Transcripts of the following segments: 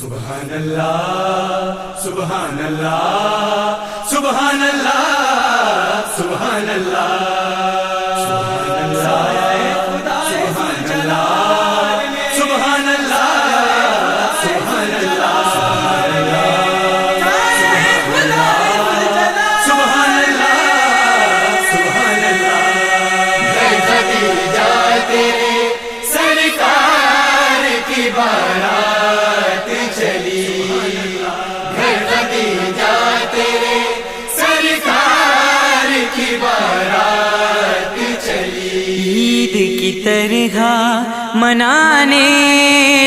سبحان اللہ سبحان اللہ سبحان اللہ سبحان اللہ سبحان اللہ سبحان اللہ سبحان اللہ سبحان اللہ اللہ سرکار کی بارات کی طرح منانے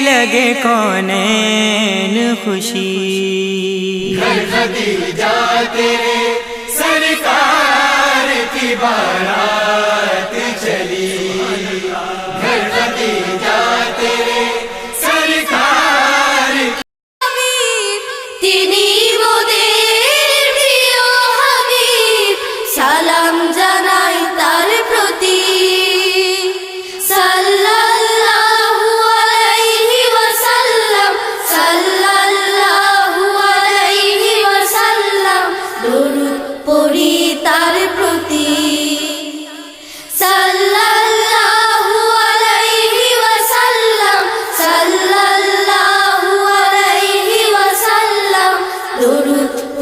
لگے کونین خوشی؟ گھر خدیجہ تیرے سرکار کی بارات چلی۔ گھر خدیجہ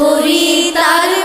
করি তার